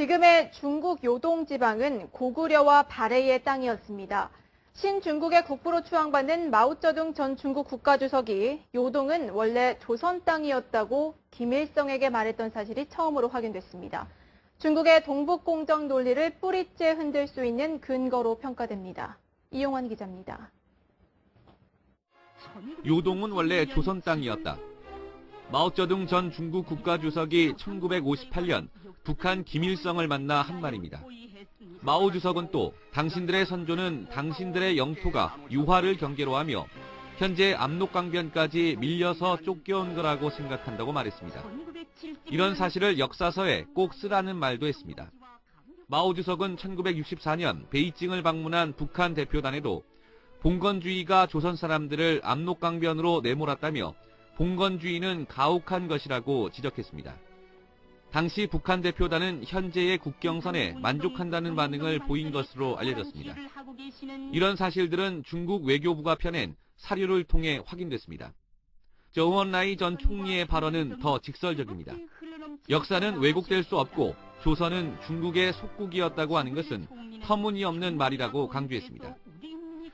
지금의 중국 요동 지방은 고구려와 발해의 땅이었습니다. 신중국의 국부로 추앙받는 마오쩌둥 전 중국 국가주석이 요동은 원래 조선 땅이었다고 김일성에게 말했던 사실이 처음으로 확인됐습니다. 중국의 동북공정 논리를 뿌리째 흔들 수 있는 근거로 평가됩니다. 이용환 기자입니다. 요동은 원래 조선 땅이었다. 마오쩌둥 전 중국 국가주석이 1958년 북한 김일성을 만나 한 말입니다. 마오 주석은 또 당신들의 선조는 당신들의 영토가 유화를 경계로 하며 현재 압록강변까지 밀려서 쫓겨온 거라고 생각한다고 말했습니다. 이런 사실을 역사서에 꼭 쓰라는 말도 했습니다. 마오 주석은 1964년 베이징을 방문한 북한 대표단에도 봉건주의가 조선 사람들을 압록강변으로 내몰았다며 봉건주의는 가혹한 것이라고 지적했습니다. 당시 북한 대표단은 현재의 국경선에 만족한다는 반응을 보인 것으로 알려졌습니다. 이런 사실들은 중국 외교부가 펴낸 사료를 통해 확인됐습니다. 저원라이 전 총리의 발언은 더 직설적입니다. 역사는 왜곡될 수 없고 조선은 중국의 속국이었다고 하는 것은 터무니없는 말이라고 강조했습니다.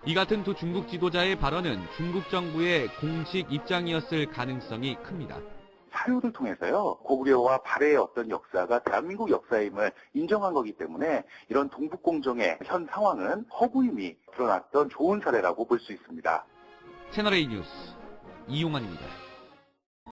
이 같은 두 중국 지도자의 발언은 중국 정부의 공식 입장이었을 가능성이 큽니다. 사료를 통해서요 고구려와 발해의 어떤 역사가 대한민국 역사임을 인정한 거기 때문에 이런 동북공정의 현 상황은 허구임이 드러났던 좋은 사례라고 볼 수 있습니다. 채널A 뉴스 이용환입니다.